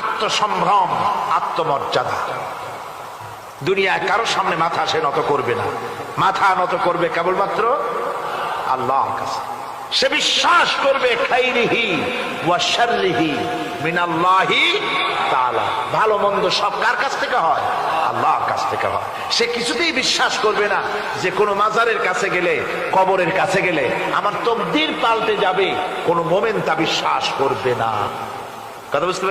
আত্মসম্ভ্রম, আত্মমর্যাদা। দুনিয়ায় কারোর সামনে মাথা সে নত করবে না। মাথা নত করবে কেবলমাত্র আল্লাহর কাছে। সে বিশ্বাস করবে, খাইরিহি মিনাল্লাহি ভালো মন্দ সব কার কাছ থেকে হয়? আল্লাহর কাছ থেকে হয়। সে কিছুতেই বিশ্বাস করবে না যে কোনো মাজারের কাছে গেলে, কবরের কাছে গেলে আমার তকদির পাল্টে যাবে, কোনো মোমেন তা বিশ্বাস করবে না। కథ వస్తూ